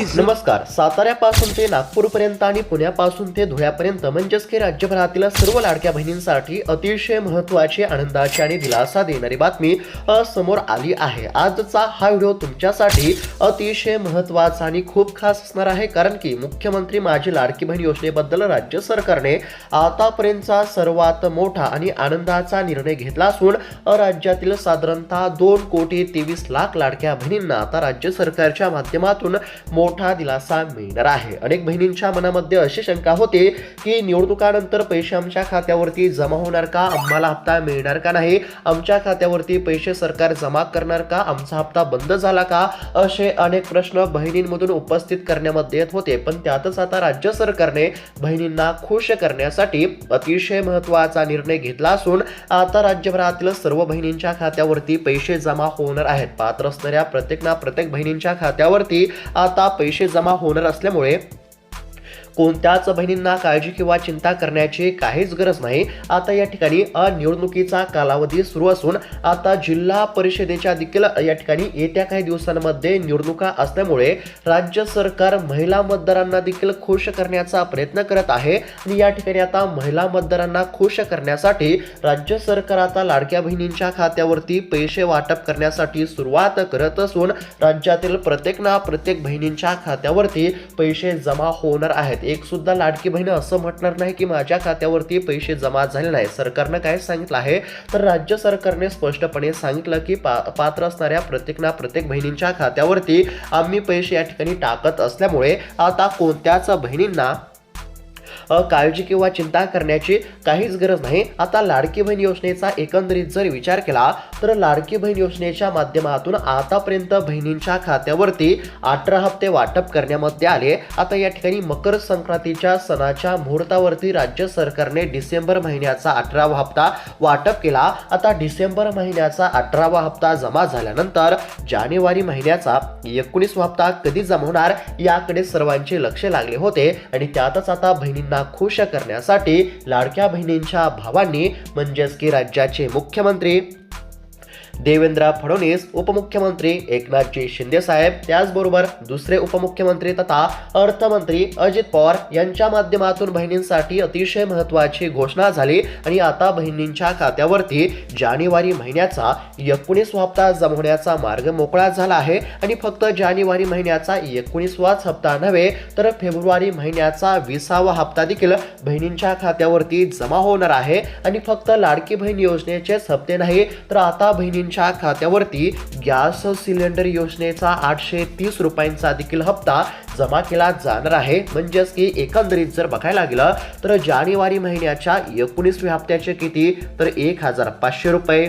नमस्कार. साताऱ्यापासून ते नागपूरपर्यंत आणि पुण्यापासून ते धुळ्यापर्यंत म्हणजेच की राज्यभरातील सर्व लाडक्या बहिणींसाठी अतिशय महत्त्वाची आनंदाची आणि दिलासा देणारी बातमी समोर आली आहे. आजचा हा व्हिडिओ तुमच्यासाठी अतिशय महत्त्वाचा आणि खूप खास असणार आहे कारण की मुख्यमंत्री माझी लाडकी बहीण योजनेबद्दल राज्य सरकारने आतापर्यंतचा सर्वात मोठा आणि आनंदाचा निर्णय घेतला असून राज्यातील साधारणतः दोन कोटी तेवीस लाख लाडक्या बहिणींना आता राज्य सरकारच्या माध्यमातून मोठा मोठा दिलासा मिळणार आहे. अनेक बहिणींच्या मनामध्ये अशी शंका होते की निवडणुकानंतर पैसे आमच्या खात्यावरती जमा होणार का? आम्हाला हप्ता मिळणार का नाही? आमच्या खात्यावरती पैसे सरकार जमा करणार का? आमचा हप्ता बंद झाला का? असे अनेक प्रश्न बहिणींमधून उपस्थित करण्यामध्ये येत होते. पण त्यातच आता राज्य सरकारने बहिणींना खुश करण्यासाठी अतिशय महत्त्वाचा निर्णय घेतला असून आता राज्यभरातील सर्व बहिणींच्या खात्यावरती पैसे जमा होणार आहेत. पात्र असणाऱ्या प्रत्येक ना प्रत्येक बहिणींच्या खात्यावरती आता पैसे जमा होणार असल्यामुळे कोणत्याच बहिणींना काळजी किंवा चिंता करण्याची काहीच गरज नाही. आता या ठिकाणी अनिवडणुकीचा निवडणुकीचा कालावधी सुरू असून आता जिल्हा परिषदेच्या देखील या ठिकाणी येत्या काही दिवसांमध्ये निवडणुका असल्यामुळे राज्य सरकार महिला मतदारांना देखील खुश करण्याचा प्रयत्न करत आहे. आणि या ठिकाणी आता महिला मतदारांना खुश करण्यासाठी राज्य सरकार आता लाडक्या बहिणींच्या खात्यावरती पैसे वाटप करण्यासाठी सुरुवात करत असून राज्यातील प्रत्येक ना प्रत्येक बहिणींच्या खात्यावरती पैसे जमा होणार आहेत. एक सुद्धा लाडकी बहीण असं म्हटणार नाही की माझ्या खात्यावरती पैसे जमा झाले नाही. सरकारनं काय सांगितलं आहे? तर राज्य सरकारने स्पष्टपणे सांगितलं की पा पात्र असणाऱ्या प्रत्येक ना प्रत्येक बहिणींच्या खात्यावरती आम्ही पैसे या ठिकाणी टाकत असल्यामुळे आता कोणत्याच बहिणींना काळजी किंवा चिंता करण्याची काहीच गरज नाही. आता लाडकी बहीण योजनेचा एकंदरीत जर विचार केला तर लाडकी बहीण योजनेच्या माध्यमातून आतापर्यंत बहिणींच्या खात्यावरती अठरा हप्ते वाटप करण्यामध्ये आले. आता या ठिकाणी मकर संक्रांतीच्या सणाच्या मुहूर्तावरती राज्य सरकारने डिसेंबर महिन्याचा अठरावा हप्ता वाटप केला. आता डिसेंबर महिन्याचा अठरावा हप्ता जमा झाल्यानंतर जानेवारी महिन्याचा एकोणीसवा हप्ता कधी जमा होणार याकडे सर्वांचे लक्ष लागले होते. आणि त्यातच आता बहिणींना खुश करण्यासाठी लाडक्या बहिणींच्या भावांनी म्हणजेच की राज्याचे मुख्यमंत्री देवेंद्र फडणवीस उपमुख्यमंत्री एकनाथजी शिंदे साहेब त्याचबरोबर दुसरे उपमुख्यमंत्री तथा अर्थमंत्री अजित पवार यांच्या माध्यमातून बहिणींसाठी अतिशय महत्वाची घोषणा झाली आणि आता बहिणींच्या खात्यावरती जानेवारी महिन्याचा एकोणीस हप्ता जमवण्याचा मार्ग मोकळा झाला आहे आणि फक्त जानेवारी महिन्याचा एकोणीसवाच हप्ता नव्हे तर फेब्रुवारी महिन्याचा विसावा हप्ता देखील बहिणींच्या खात्यावरती जमा होणार आहे. आणि फक्त लाडकी बहीण योजनेचेच हप्ते नाही तर आता बहिणींच्या खात्यावरती गॅस सिलेंडर योजनेचा आठशे तीस रुपयांचा देखील हप्ता जमा केला जाणार आहे. म्हणजेच की एकंदरीत जर बघायला गेलं तर जानेवारी महिन्याच्या एकोणीसव्या हप्त्याचे किती? तर एक हजार पाचशे रुपये.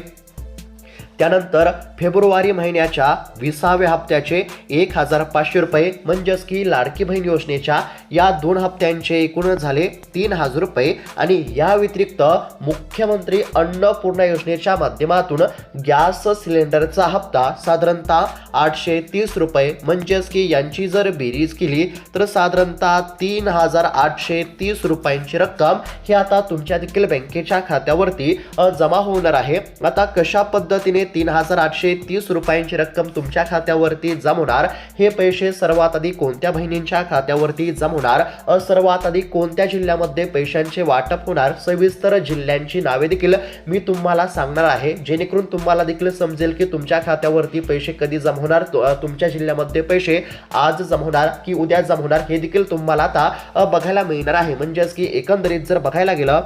त्यानंतर फेब्रुवारी महिन्याच्या विसाव्या हप्त्याचे एक हजार पाचशे रुपये म्हणजेच की लाडकी बहीण योजनेच्या या दोन हप्त्यांचे एकूण झाले तीन हजार रुपये. आणि या व्यतिरिक्त मुख्यमंत्री अन्नपूर्णा योजनेच्या माध्यमातून गॅस सिलेंडरचा हप्ता साधारणतः आठशे तीस रुपये म्हणजेच की यांची जर बेरीज केली तर साधारणतः तीन हजार आठशे तीस रुपयांची रक्कम ही आता तुमच्या देखील बँकेच्या खात्यावरती जमा होणार आहे. आता कशा पद्धतीने तीन हजार आठशे तीस रुपयांची रक्कम तुमच्या खात्यावरती जमवणार. हे पैसे सर्वात आधी कोणत्या बहिणींच्या खात्यावरती जमवणार? सर्वात आधी कोणत्या जिल्ह्यामध्ये पैशांचे वाटप होणार? सविस्तर जिल्ह्यांची नावे देखील मी तुम्हाला सांगणार आहे. जेणेकरून तुम्हाला देखील समजेल की तुमच्या खात्यावरती पैसे कधी जमवणार तुमच्या जिल्ह्यामध्ये पैसे आज जमवणार की उद्या जमवणार हे देखील तुम्हाला आता बघायला मिळणार आहे. म्हणजेच की एकंदरीत जर बघायला गेलं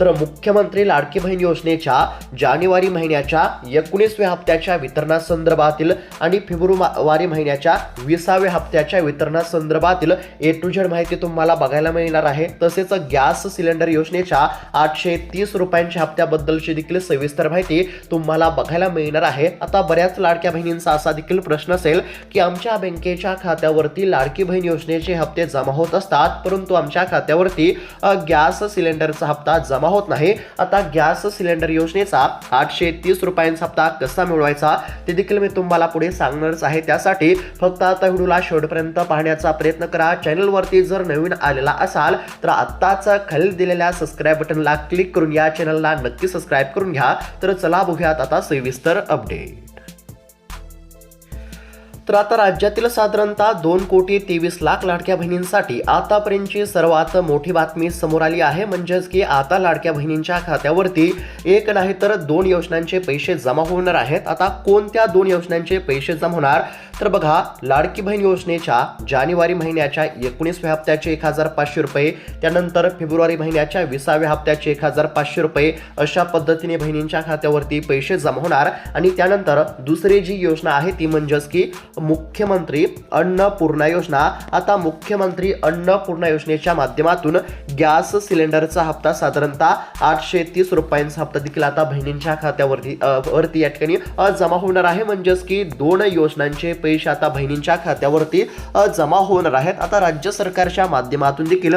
तर मुख्यमंत्री लाडकी बहीण योजनेच्या जानेवारी महिन्याच्या एकोणीसव्या हप्त्याच्या वितरणासंदर्भातील आणि फेब्रुवारी महिन्याच्या विसाव्या हप्त्याच्या वितरणासंदर्भातील ए टू झेड माहिती तुम्हाला बघायला मिळणार आहे. तसेच गॅस सिलेंडर योजनेच्या आठशे तीस रुपयांच्या हप्त्याबद्दलची देखील सविस्तर माहिती तुम्हाला बघायला मिळणार आहे. आता बऱ्याच लाडक्या बहिणींचा असा देखील प्रश्न असेल की आमच्या बँकेच्या खात्यावरती लाडकी बहीण योजनेचे हप्ते जमा होत असतात परंतु आमच्या खात्यावरती गॅस सिलेंडरचा हप्ता जमा होत नाही. आता गॅस सिलेंडर योजनेचा आठशे तीस रुपयांचा हप्ता कसा मिळवायचा ते देखील मी तुम्हाला पुढे सांगणारच आहे. त्यासाठी फक्त आता व्हिडिओला शेवटपर्यंत पाहण्याचा प्रयत्न करा. चॅनलवरती जर नवीन आलेला असाल तर आत्ताच खाली दिलेल्या सबस्क्राईब बटनला क्लिक करून या चॅनलला नक्की सबस्क्राईब करून घ्या. तर चला बघूयात आता सविस्तर अपडेट तर आता राज्यातील साधारणतः दोन कोटी तेवीस लाख लाडक्या बहिणींसाठी आतापर्यंतची सर्वात मोठी बातमी समोर आली आहे. म्हणजेच की आता लाडक्या बहिणींच्या खात्यावरती एक नाही तर दोन योजनांचे पैसे जमा होणार आहेत. आता कोणत्या दोन योजनांचे पैसे जमा होणार? तर बघा लाडकी बहीण योजनेच्या जानेवारी महिन्याच्या एकोणीसव्या हप्त्याचे एक हजार पाचशे रुपये त्यानंतर फेब्रुवारी महिन्याच्या विसाव्या हप्त्याचे एक हजार पाचशे रुपये अशा पद्धतीने बहिणींच्या खात्यावरती पैसे जमा होणार. आणि त्यानंतर दुसरी जी योजना आहे ती म्हणजेच की मुख्यमंत्री अन्नपूर्णा योजना. आता मुख्यमंत्री अन्नपूर्णा योजनेच्या माध्यमातून गॅस सिलेंडरचा हप्ता साधारणतः आठशे तीस रुपयांचा हप्ता देखील आता बहिणींच्या खात्यावरती वरती या ठिकाणी जमा होणार आहे. म्हणजेच की दोन योजनांचे पैसे आता बहिणींच्या खात्यावरती जमा होणार आहेत. आता राज्य सरकारच्या माध्यमातून देखील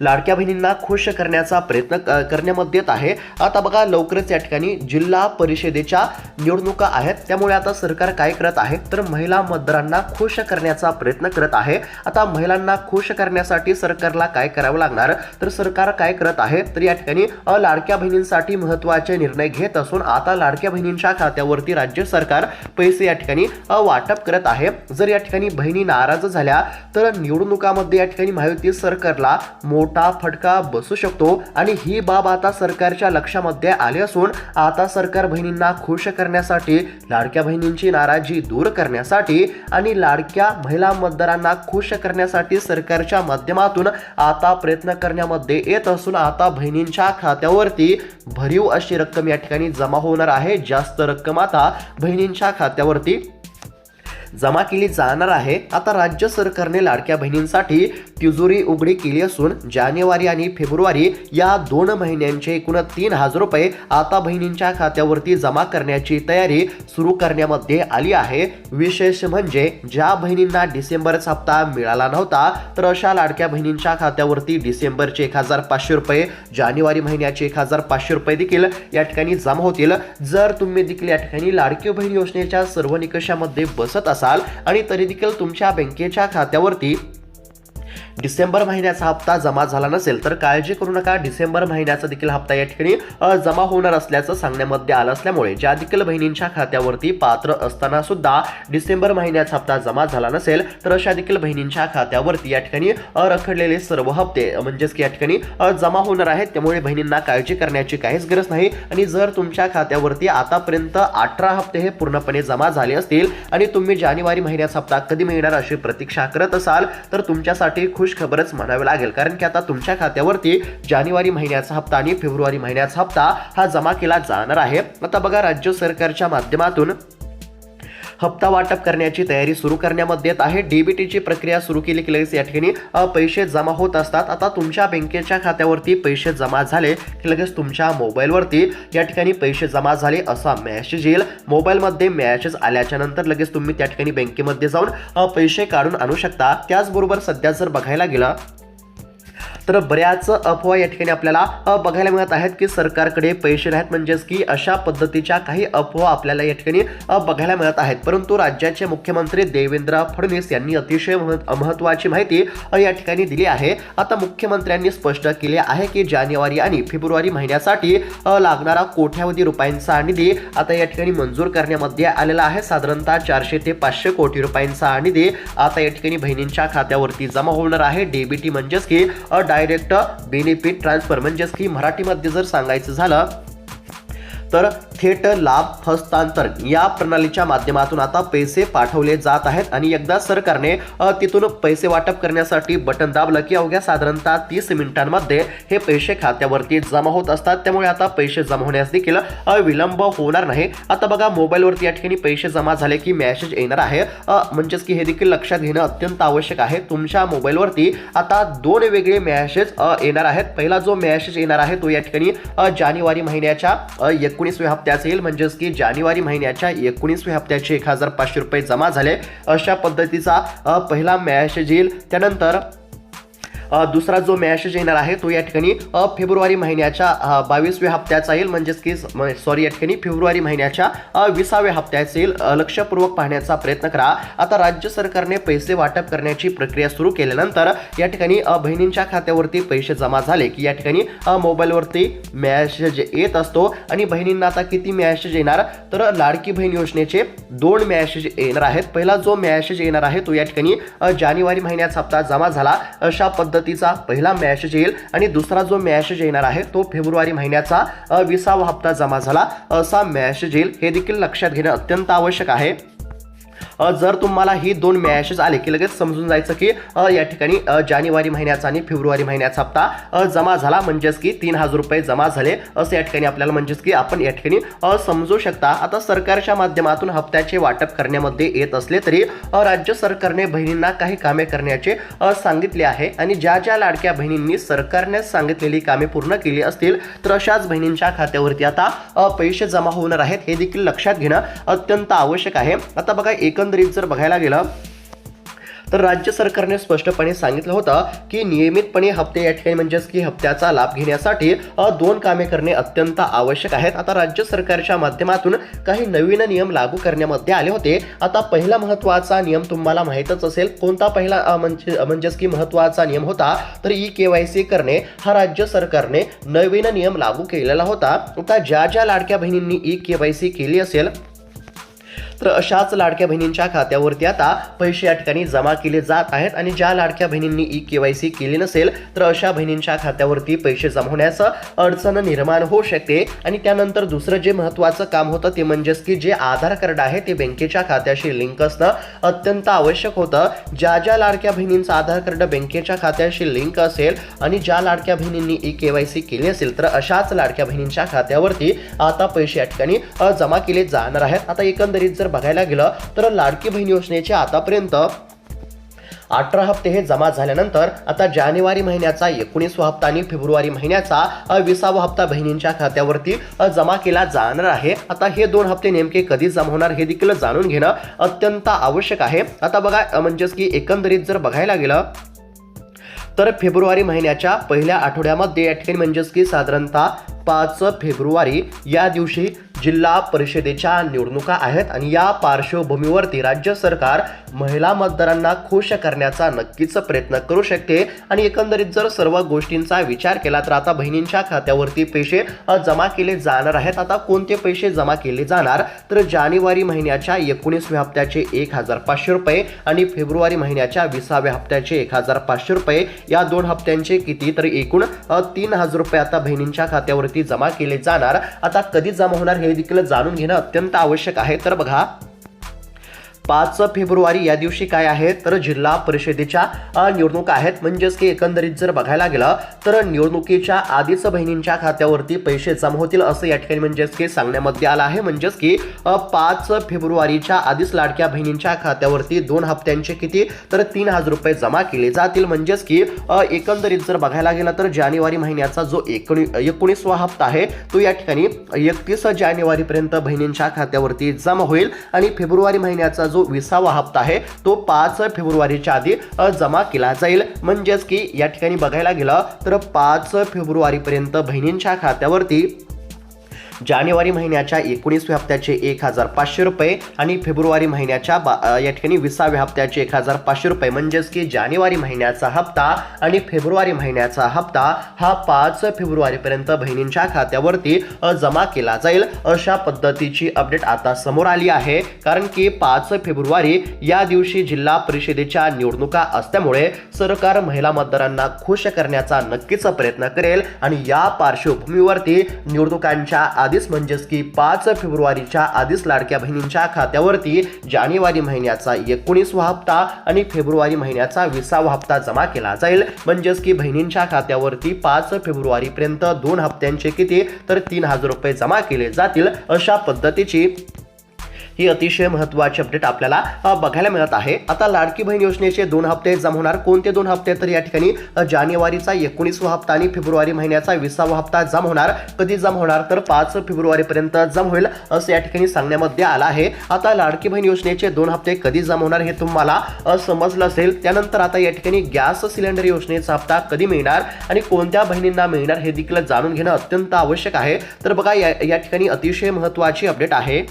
लाडक्या बहिणींना खुश करण्याचा प्रयत्न करण्यामध्ये येत आहे. आता बघा लवकरच या ठिकाणी जिल्हा परिषदेच्या निवडणुका आहेत. त्यामुळे आता सरकार काय करत आहे? तर महिला मतदारांना खुश करण्याचा प्रयत्न करत आहे. आता महिलांना खुश करण्यासाठी सरकारला काय करावं लागणार? तर सरकार काय करत आहे? तर या ठिकाणी लाडक्या बहिणींसाठी महत्त्वाचे निर्णय घेत असून आता लाडक्या बहिणींच्या खात्यावरती राज्य सरकार पैसे या ठिकाणी वाटप करत आहे. जर या ठिकाणी बहिणी नाराज झाल्या तर निवडणुकामध्ये या ठिकाणी महायुती सरकारला मोठा फटका बसू शकतो आणि ही बाब आता सरकारच्या लक्षामध्ये आली असून आता सरकार बहिणींना खुश करण्यासाठी लाडक्या बहिणींची नाराजी दूर करण्यासाठी आणि लाडक्या महिला मतदारांना खुश करण्यासाठी सरकारच्या माध्यमातून आता प्रयत्न करण्यामध्ये येत असून आता बहिणींच्या खात्यावरती भरीव अशी रक्कम या ठिकाणी जमा होणार आहे. जास्त रक्कम आता बहिणींच्या खात्यावरती जमा केली जाणार आहे. आता राज्य सरकारने लाडक्या बहिणींसाठी तिजोरी उघडी केली असून जानेवारी आणि फेब्रुवारी या दोन महिन्यांचे एकूण तीन हजार रुपये आता बहिणींच्या खात्यावरती जमा करण्याची तयारी सुरू करण्यामध्ये आली आहे. विशेष म्हणजे ज्या बहिणींना डिसेंबरचा हप्ता मिळाला नव्हता तर अशा लाडक्या बहिणींच्या खात्यावरती डिसेंबरचे एक हजार पाचशे रुपये जानेवारी महिन्याचे एक हजार पाचशे रुपये देखील या ठिकाणी जमा होतील. जर तुम्ही देखील या ठिकाणी लाडकी बहीण योजनेच्या सर्व निकषामध्ये बसत असाल आणि तरी देखील तुमच्या बँकेच्या खात्यावरती डिसेंबर महिन्याचा हप्ता जमा झाला नसेल तर काळजी करू नका. डिसेंबर महिन्याचा देखील हप्ता या ठिकाणी जमा होणार असल्याचं सांगण्यामध्ये आलं असल्यामुळे ज्या देखील बहिणींच्या खात्यावरती पात्र असताना सुद्धा डिसेंबर महिन्याचा हप्ता जमा झाला नसेल तर अशा देखील बहिणींच्या खात्यावरती या ठिकाणी रखडलेले सर्व हप्ते म्हणजेच की या ठिकाणी जमा होणार आहेत. त्यामुळे बहिणींना काळजी करण्याची काहीच गरज नाही. आणि जर तुमच्या खात्यावरती आतापर्यंत अठरा हप्ते हे पूर्णपणे जमा झाले असतील आणि तुम्ही जानेवारी महिन्याचा हप्ता कधी मिळणार अशी प्रतीक्षा करत असाल तर तुमच्यासाठी खूप खबरच म्हणावी लागेल. कारण की आता तुमच्या खात्यावरती जानेवारी महिन्याचा हप्ता आणि फेब्रुवारी महिन्याचा हप्ता हा जमा केला जाणार आहे. आता बघा राज्य सरकारच्या माध्यमातून हप्ता वाटप करण्याची तयारी सुरू करण्यामध्ये येत आहे. डीबीटीची प्रक्रिया सुरू केली की लगेच या ठिकाणी पैसे जमा होत असतात. आता तुमच्या बँकेच्या खात्यावरती पैसे जमा झाले की लगेच तुमच्या मोबाईलवरती या ठिकाणी पैसे जमा झाले असा मॅसेज येईल. मोबाईलमध्ये मॅसेज आल्याच्यानंतर लगेच तुम्ही त्या ठिकाणी बँकेमध्ये जाऊन पैसे काढून आणू शकता. त्याचबरोबर सध्या जर बघायला गेलं तर बऱ्याच अफवा या ठिकाणी आपल्याला बघायला मिळत आहेत की सरकारकडे पैसे नाहीत. म्हणजेच की अशा पद्धतीच्या काही अफवा आपल्याला या ठिकाणी बघायला मिळत आहेत. परंतु राज्याचे मुख्यमंत्री देवेंद्र फडणवीस यांनी अतिशय महत्- महत्त्वाची माहिती या ठिकाणी दिली आहे. आता मुख्यमंत्र्यांनी स्पष्ट केले आहे की जानेवारी आणि फेब्रुवारी महिन्यासाठी लागणारा कोट्यावधी रुपयांचा निधी आता या ठिकाणी मंजूर करण्यामध्ये आलेला आहे. साधारणतः चारशे ते पाचशे कोटी रुपयांचा निधी आता या ठिकाणी बहिणींच्या खात्यावरती जमा होणार आहे. डीबीटी म्हणजेच की डायरेक्ट बेनिफिट ट्रान्सफर म्हणजेच की मराठीमध्ये जर सांगायचं झालं तर थेट लाभ हस्तांतरण या प्रणालीच्या माध्यमातून आता पैसे पाठवले जात आहेत. आणि एकदा सरकारने तिथून पैसे वाटप करण्यासाठी बटन दाबलं की अवघ्या साधारणतः तीस मिनिटांमध्ये हे पैसे खात्यावरती जमा होत असतात. त्यामुळे आता पैसे जमा होण्यास देखील विलंब होणार नाही. आता बघा मोबाईलवरती या ठिकाणी पैसे जमा झाले की मेसेज येणार आहे. म्हणजेच की हे देखील लक्षात घेणं अत्यंत आवश्यक आहे. तुमच्या मोबाईलवरती आता दोन वेगळे मेसेज येणार आहेत. पहिला जो मेसेज येणार आहे तो या ठिकाणी जानेवारी महिन्याच्या एकूण एकोणीसव्या हप्त्याचे येईल. म्हणजेच की जानेवारी महिन्याच्या एकोणीसव्या हप्त्याचे एक हजार पाचशे रुपये जमा झाले. अशा पद्धतीचा पहिला मेसेज येईल. त्यानंतर दुसरा जो मॅसेज येणार आहे तो या ठिकाणी फेब्रुवारी महिन्याच्या बावीसव्या हप्त्याचा येईल. म्हणजेच की सॉरी या ठिकाणी फेब्रुवारी महिन्याच्या विसाव्या हप्त्याचा येईल. लक्षपूर्वक पाहण्याचा प्रयत्न करा. आता राज्य सरकारने पैसे वाटप करण्याची प्रक्रिया सुरू केल्यानंतर या ठिकाणी बहिणींच्या खात्यावरती पैसे जमा झाले की या ठिकाणी मोबाईलवरती मॅसेज येत असतो आणि बहिणींना आता किती मॅसेज येणार? तर लाडकी बहीण योजनेचे दोन मॅसेज येणार आहेत. पहिला जो मॅसेज येणार आहे तो या ठिकाणी जानेवारी महिन्याचा हप्ता जमा झाला. अशा पद्धतीचा पहिला मॅसेज येईल आणि दुसरा जो मॅसेज येणार आहे तो फेब्रुवारी महिन्याचा विसावा हप्ता जमा झाला. असा मॅसेज येईल हे देखील लक्षात घेणं अत्यंत आवश्यक आहे. जर तुम्हाला ही दोन मॅशेस आले की लगेच समजून जायचं की या ठिकाणी जानेवारी महिन्याचा आणि फेब्रुवारी महिन्याचा हप्ता जमा झाला. म्हणजेच की तीन हजार रुपये जमा झाले. असं या ठिकाणी आपल्याला म्हणजेच की आपण या ठिकाणी समजू शकता. आता सरकारच्या माध्यमातून हप्त्याचे वाटप करण्यामध्ये येत असले तरी राज्य सरकारने बहिणींना काही कामे करण्याचे सांगितले आहे. आणि ज्या ज्या लाडक्या बहिणींनी सरकारने सांगितलेली कामे पूर्ण केली असतील तर अशाच बहिणींच्या खात्यावरती आता पैसे जमा होणार आहेत. हे देखील लक्षात घेणं अत्यंत आवश्यक आहे. आता बघा एकंदरीत जर बघायला गेलं तर राज्य सरकारने स्पष्टपणे सांगितलं होतं की नियमितपणे हप्ते या ठिकाणी म्हणजेच की हप्त्याचा लाभ घेण्यासाठी दोन कामे करणे अत्यंत आवश्यक आहेत. आता राज्य सरकारच्या माध्यमातून काही नवीन नियम लागू करण्यामध्ये आले होते. आता पहिला महत्त्वाचा नियम तुम्हाला माहीतच असेल कोणता पहिला म्हणजे म्हणजेच की महत्त्वाचा नियम होता तर ई के वाय सी करणे. हा राज्य सरकारने नवीन नियम लागू केलेला होता. आता ज्या ज्या लाडक्या बहिणींनी ई के वाय सी केली असेल तर अशाच लाडक्या बहिणींच्या खात्यावरती आता पैसे या ठिकाणी जमा केले जात आहेत आणि ज्या लाडक्या बहिणींनी ई के वाय सी केली नसेल तर अशा बहिणींच्या खात्यावरती पैसे जमा अडचण निर्माण होऊ शकते. आणि त्यानंतर दुसरं जे महत्त्वाचं काम होतं ते म्हणजेच की जे आधार कार्ड आहे ते बँकेच्या खात्याशी लिंक असणं अत्यंत आवश्यक होतं. ज्या ज्या लाडक्या बहिणींचं आधार कार्ड बँकेच्या खात्याशी लिंक असेल आणि ज्या लाडक्या बहिणींनी ई के वाय सी केली असेल तर अशाच लाडक्या बहिणींच्या खात्यावरती आता पैसे या ठिकाणी जमा केले जाणार आहेत. आता एकंदरीत जर बघायला गेलं तर लाडकी बहीण योजनेचे आतापर्यंत अठरा हप्ते हे जमा झाल्यानंतर आता जानेवारी महिन्याचा एकोणीसवा हप्ता आणि फेब्रुवारी महिन्याचा विसावा हप्ता बहिणींच्या खात्यावरती जमा केला जाणार आहे. आता हे दोन हप्ते नेमके कधी जमा होणार हे देखील जाणून घेणं अत्यंत आवश्यक आहे. आता बघा म्हणजेच की एकंदरीत जर बघायला गेलं तर फेब्रुवारी महिन्याच्या पहिल्या आठवड्यामध्ये या ठिकाणी म्हणजेच की साधारणतः पाच फेब्रुवारी या दिवशी जिल्हा परिषदेच्या निवडणुका आहेत आणि या पार्श्वभूमीवरती राज्य सरकार महिला मतदारांना खुश करण्याचा नक्कीच प्रयत्न करू शकते. आणि एकंदरीत जर सर्व गोष्टींचा विचार केला तर आता बहिणींच्या खात्यावरती पैसे जमा केले जाणार आहेत. आता कोणते पैसे जमा केले जाणार? तर जानेवारी महिन्याच्या एकोणीसव्या हप्त्याचे एक हजार पाचशे रुपये आणि फेब्रुवारी महिन्याच्या विसाव्या हप्त्याचे एक हजार पाचशे रुपये. या दोन हप्त्यांचे किती? तर एकूण तीन हजार रुपये आता बहिणींच्या खात्यावरती जमा केले जाणार. आता कधी जमा होणार हे देखील जाणून घेणं अत्यंत आवश्यक आहे. तर बघा पाच फेब्रुवारी या दिवशी काय आहे? तर जिल्हा परिषदेच्या निवडणुका आहेत. म्हणजेच की एकंदरीत जर बघायला गेलं तर निवडणुकीच्या आधीच बहिणींच्या खात्यावरती पैसे जमा होतील असं या ठिकाणी म्हणजेच की सांगण्यामध्ये आलं आहे. म्हणजेच की पाच फेब्रुवारीच्या आधीच लाडक्या बहिणींच्या खात्यावरती दोन हप्त्यांचे किती? तर तीन हजार रुपये जमा केले जातील. म्हणजेच की एकंदरीत जर बघायला गेलं तर जानेवारी महिन्याचा जो एकोणी एकोणीसवा हप्ता आहे तो या ठिकाणी एकतीस जानेवारीपर्यंत बहिणींच्या खात्यावरती जमा होईल. आणि फेब्रुवारी महिन्याचा जो विसावा हप्ता आहे तो पाच फेब्रुवारीच्या आधी जमा केला जाईल. म्हणजेच की या ठिकाणी बघायला गेलं तर पाच फेब्रुवारीपर्यंत बहिणींच्या खात्यावरती जानेवारी महिन्याच्या एकोणीसव्या हप्त्याचे एक हजार पाचशे रुपये आणि फेब्रुवारी महिन्याच्या बा या ठिकाणी विसाव्या हप्त्याचे एक हजार पाचशे रुपये. म्हणजेच की जानेवारी महिन्याचा हप्ता आणि फेब्रुवारी महिन्याचा हप्ता हा पाच फेब्रुवारीपर्यंत बहिणींच्या खात्यावरती जमा केला जाईल. अशा पद्धतीची अपडेट आता समोर आली आहे. कारण की पाच फेब्रुवारी या दिवशी जिल्हा परिषदेच्या निवडणुका असल्यामुळे सरकार महिला मतदारांना खुश करण्याचा नक्कीच प्रयत्न करेल आणि या पार्श्वभूमीवरती निवडणुकांच्या आधीच म्हणजेच की पाच फेब्रुवारीच्या आधीच लाडक्या बहिणींच्या खात्यावरती जानेवारी महिन्याचा एकोणीसवा हप्ता आणि फेब्रुवारी महिन्याचा विसावा हप्ता जमा केला जाईल. म्हणजेच की बहिणींच्या खात्यावरती पाच फेब्रुवारीपर्यंत दोन हप्त्यांचे किती? तर तीन हजार रुपये जमा केले जातील. अशा पद्धतीची ही अतिशय महत्त्वाची अपडेट आपल्याला बघायला मिळत आहे. आता लाडकी बहीण योजनेचे दोन हप्ते जमा होणार. कोणते दोन हप्ते? तर या ठिकाणी जानेवारीचा एकोणीसवा हप्ता आणि फेब्रुवारी महिन्याचा विसावा हप्ता जमा होणार. कधी जमा होणार? तर पाच फेब्रुवारीपर्यंत जमा होईल असं या ठिकाणी सांगण्यामध्ये आलं आहे. आता लाडकी बहीण योजनेचे दोन हप्ते कधी जमा होणार हे तुम्हाला समजलं असेल. त्यानंतर आता या ठिकाणी गॅस सिलेंडर योजनेचा हप्ता कधी मिळणार आणि कोणत्या बहिणींना मिळणार हे देखील जाणून घेणं अत्यंत आवश्यक आहे. तर बघा या या ठिकाणी अतिशय महत्त्वाची अपडेट आहे.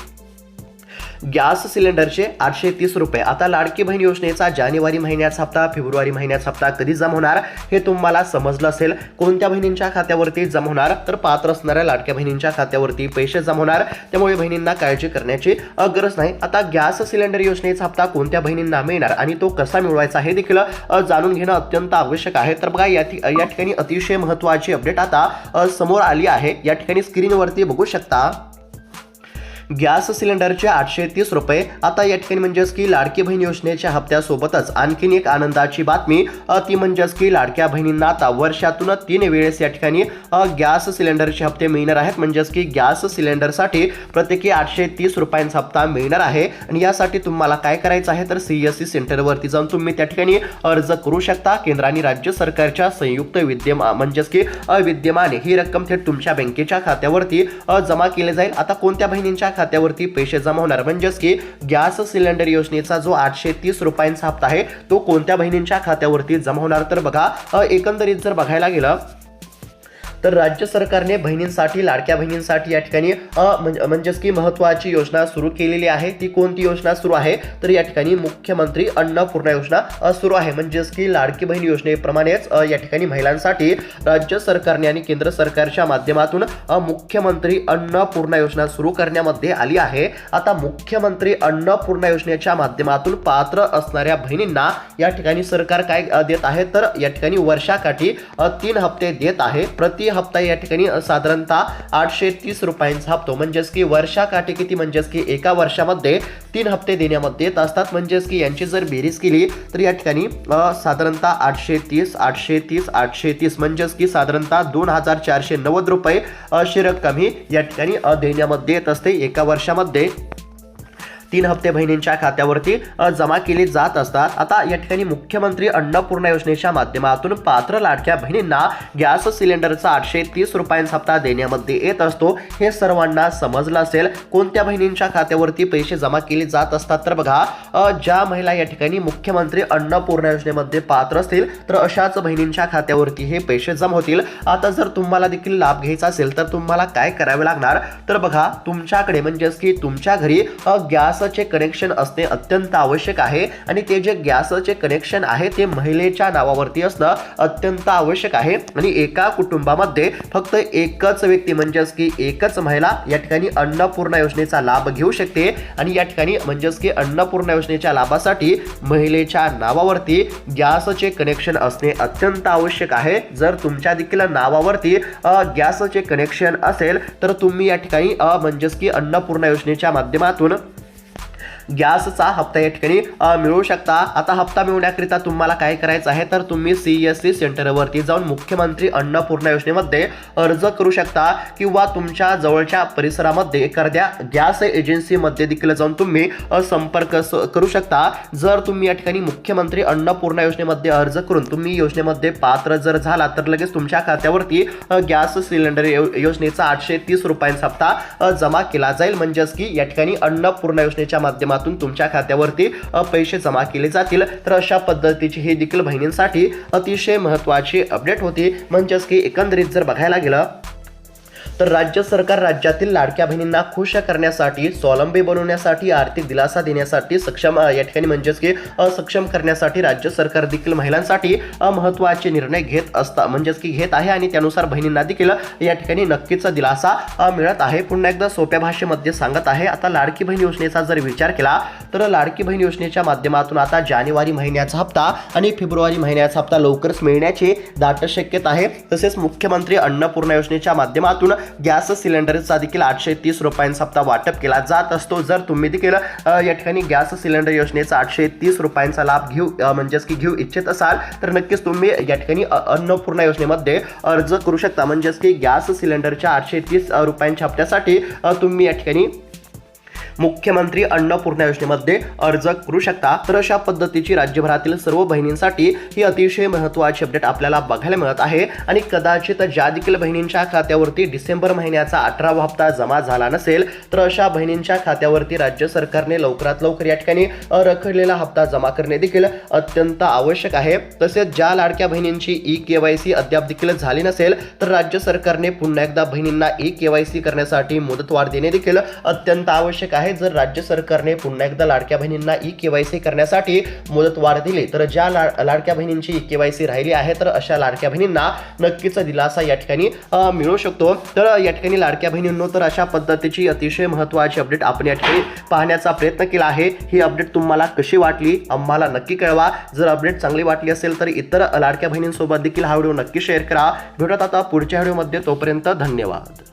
गॅस सिलेंडरचे आठशे तीस रुपये. आता लाडकी बहीण योजनेचा जानेवारी महिन्याचा हप्ता फेब्रुवारी महिन्याचा हप्ता कधी जमा होणार हे तुम्हाला समजलं असेल. कोणत्या बहिणींच्या खात्यावरती जमा होणार? तर पात्र असणाऱ्या लाडक्या बहिणींच्या खात्यावरती पैसे जमा होणार. त्यामुळे बहिणींना काळजी करण्याची गरज नाही. आता गॅस सिलेंडर योजनेचा हप्ता कोणत्या बहिणींना मिळणार आणि तो कसा मिळवायचा हे देखील जाणून घेणं अत्यंत आवश्यक आहे. तर बघा या या ठिकाणी अतिशय महत्त्वाची अपडेट आता समोर आली आहे. या ठिकाणी स्क्रीनवरती बघू शकता. गॅस सिलेंडरचे आठशे तीस रुपये. आता या ठिकाणी म्हणजेच की लाडकी बहीण योजनेच्या हप्त्यासोबतच आणखीन एक आनंदाची बातमी. ती म्हणजेच की लाडक्या बहिणींना आता वर्षातून तीन वेळेस या ठिकाणी गॅस सिलेंडरचे हप्ते मिळणार आहेत. म्हणजेच की गॅस सिलेंडरसाठी प्रत्येकी आठशे तीस रुपयांचा हप्ता मिळणार आहे. आणि यासाठी तुम्हाला काय करायचं आहे तर सी एस सी सेंटरवरती जाऊन तुम्ही त्या ठिकाणी अर्ज करू शकता. केंद्र आणि राज्य सरकारच्या संयुक्त विद्यमा म्हणजेच की विद्यमाने ही रक्कम थेट तुमच्या बँकेच्या खात्यावरती जमा केली जाईल. आता कोणत्या बहिणींच्या खात्यावरती पैसे जमा होणार. म्हणजेच की गॅस सिलेंडर योजनेचा जो आठशे तीस रुपयांचा हप्ता आहे तो कोणत्या बहिणींच्या खात्यावरती जमा होणार? तर बघा एकंदरीत जर बघायला गेलं तर राज्य सरकारने बहिणींसाठी लाडक्या बहिणींसाठी या ठिकाणी म्हणजे म्हणजेच की महत्त्वाची योजना सुरू केलेली आहे. ती कोणती योजना सुरू आहे? तर या ठिकाणी मुख्यमंत्री अन्नपूर्णा योजना सुरू आहे. म्हणजेच की लाडकी बहीण योजनेप्रमाणेच या ठिकाणी महिलांसाठी राज्य सरकारने आणि केंद्र सरकारच्या माध्यमातून मुख्यमंत्री अन्नपूर्णा योजना सुरू करण्यामध्ये आली आहे. आता मुख्यमंत्री अन्नपूर्णा योजनेच्या माध्यमातून पात्र असणाऱ्या बहिणींना या ठिकाणी सरकार काय देत आहे? तर या ठिकाणी वर्षाकाठी तीन हप्ते देत आहे. प्रति हप्ता या ठिकाणी साधारणतः आठशे तीस रुपयांचा हप्तो. म्हणजेच की वर्षाकाठी किती? म्हणजेच की एका वर्षामध्ये तीन हप्ते देण्यामध्ये येत असतात. म्हणजेच की यांची जर बेरीज केली तर या ठिकाणी साधारणतः आठशे तीस आठशे तीस आठशे तीस. म्हणजेच की साधारणतः दोन हजार चारशे नव्वद रुपये अशी रक्कम ही या ठिकाणी देण्यामध्ये येत असते. एका वर्षामध्ये तीन हप्ते बहिणींच्या खात्यावरती जमा केले जात असतात. आता या ठिकाणी मुख्यमंत्री अन्नपूर्णा योजनेच्या माध्यमातून पात्र लाडक्या बहिणींना गॅस सिलेंडरचा आठशे तीस रुपयांचा हप्ता देण्यामध्ये येत असतो. हे सर्वांना समजलं असेल. कोणत्या बहिणींच्या खात्यावरती पैसे जमा केले जात असतात? तर बघा ज्या महिला या ठिकाणी मुख्यमंत्री अन्नपूर्णा योजनेमध्ये पात्र असतील तर अशाच बहिणींच्या खात्यावरती हे पैसे जमा होतील. आता जर तुम्हाला देखील लाभ घ्यायचा असेल तर तुम्हाला काय करावे लागणार? तर बघा तुमच्याकडे म्हणजेच की तुमच्या घरी गॅस गॅसचे कनेक्शन असणे अत्यंत आवश्यक आहे आणि ते जे गॅसचे कनेक्शन आहे ते महिलेच्या नावावरती असणं अत्यंत आवश्यक आहे. आणि एका कुटुंबामध्ये फक्त एकच व्यक्ती म्हणजेच की एकच महिला या ठिकाणी अन्नपूर्णा योजनेचा लाभ घेऊ शकते. आणि या ठिकाणी म्हणजेच की अन्नपूर्णा योजनेच्या लाभासाठी महिलेच्या नावावरती गॅसचे कनेक्शन असणे अत्यंत आवश्यक आहे. जर तुमच्या देखील नावावरती गॅसचे कनेक्शन असेल तर तुम्ही या ठिकाणी म्हणजेच की अन्नपूर्णा योजनेच्या माध्यमातून गॅसचा हप्ता या ठिकाणी मिळू मिळवू शकता. आता हप्ता मिळवण्याकरिता तुम्हाला काय करायचं आहे? तर तुम्ही सी एस सी सेंटरवरती जाऊन मुख्यमंत्री अन्नपूर्णा योजनेमध्ये अर्ज करू शकता किंवा तुमच्या जवळच्या परिसरामध्ये एखाद्या गॅस एजन्सीमध्ये देखील जाऊन तुम्ही संपर्क स- करू शकता. जर तुम्ही या ठिकाणी मुख्यमंत्री अन्नपूर्णा योजनेमध्ये अर्ज करून तुम्ही योजनेमध्ये पात्र जर झाला तर लगेच तुमच्या खात्यावरती गॅस सिलेंडर यो- योजनेचा आठशे तीस रुपयांचा हप्ता जमा केला जाईल. म्हणजेच की या ठिकाणी अन्नपूर्णा योजनेच्या माध्यमात माध्यमातून तुमच्या खात्यावरती पैसे जमा केले जातील. तर अशा पद्धतीची ही देखील बहिणींसाठी अतिशय महत्त्वाची अपडेट होती. म्हणजेच की एकंदरीत जर बघायला गेलं तर राज्य सरकार राज्यातील लाडक्या बहिणींना खुश करण्यासाठी स्वावलंबी बनवण्यासाठी आर्थिक दिलासा देण्यासाठी सक्षम या ठिकाणी म्हणजेच की सक्षम करण्यासाठी राज्य सरकार देखील महिलांसाठी महत्त्वाचे निर्णय घेत असता म्हणजेच की घेत आहे आणि त्यानुसार बहिणींना देखील या ठिकाणी नक्कीच दिलासा मिळत आहे. पुन्हा एकदा सोप्या भाषेमध्ये सांगत आहे आता लाडकी बहीण योजनेचा जर विचार केला तर लाडकी बहीण योजनेच्या माध्यमातून आता जानेवारी महिन्याचा हप्ता आणि फेब्रुवारी महिन्याचा हप्ता लवकरच मिळण्याची दाट शक्यता आहे. तसेच मुख्यमंत्री अन्नपूर्णा योजनेच्या माध्यमातून गॅस सिलेंडरचा देखील आठशे तीस रुपयांचा हप्ता वाटप केला जात असतो. जर तुम्ही देखील या ठिकाणी गॅस सिलेंडर योजनेचा आठशे तीस रुपयांचा लाभ घेऊ म्हणजेच की घेऊ इच्छित असाल तर नक्कीच तुम्ही या ठिकाणी अन्नपूर्णा योजनेमध्ये अर्ज करू शकता. म्हणजेच की गॅस सिलेंडरच्या आठशे तीस रुपयांच्या हप्त्यासाठी तुम्ही या ठिकाणी मुख्यमंत्री अन्नपूर्णा योजनेमध्ये अर्ज करू शकता. तर अशा पद्धतीची राज्यभरातील सर्व बहिणींसाठी ही अतिशय महत्त्वाची अपडेट आपल्याला बघायला मिळत आहे. आणि कदाचित ज्या देखील बहिणींच्या खात्यावरती डिसेंबर महिन्याचा अठरावा हप्ता जमा झाला नसेल तर अशा बहिणींच्या खात्यावरती राज्य सरकारने लवकरात लवकर या ठिकाणी रखडलेला हप्ता जमा करणे देखील अत्यंत आवश्यक आहे. तसेच ज्या लाडक्या बहिणींची ई के वाय सी अद्याप देखील झाली नसेल तर राज्य सरकारने पुन्हा एकदा बहिणींना ई के वाय सी करण्यासाठी मुदतवाढ देणे देखील अत्यंत आवश्यक आहे. जर राज्य सरकारने पुन्हा एकदा लाडक्या बहिणींना ई के वाय सी करण्यासाठी मुदतवाढ दिली तर ज्या ला लाडक्या बहिणींची ई के वाय सी राहिली आहे तर अशा लाडक्या बहिणींना नक्कीच दिलासा या ठिकाणी मिळू शकतो. तर या ठिकाणी लाडक्या बहिणींनो तर अशा पद्धतीची अतिशय महत्त्वाची अपडेट आपण या ठिकाणी पाहण्याचा प्रयत्न केला आहे. ही अपडेट तुम्हाला कशी वाटली आम्हाला नक्की कळवा. जर अपडेट चांगली वाटली असेल तर इतर लाडक्या बहिणींसोबत देखील हा व्हिडिओ नक्की शेअर करा. भेटत आता पुढच्या व्हिडिओमध्ये. तोपर्यंत धन्यवाद.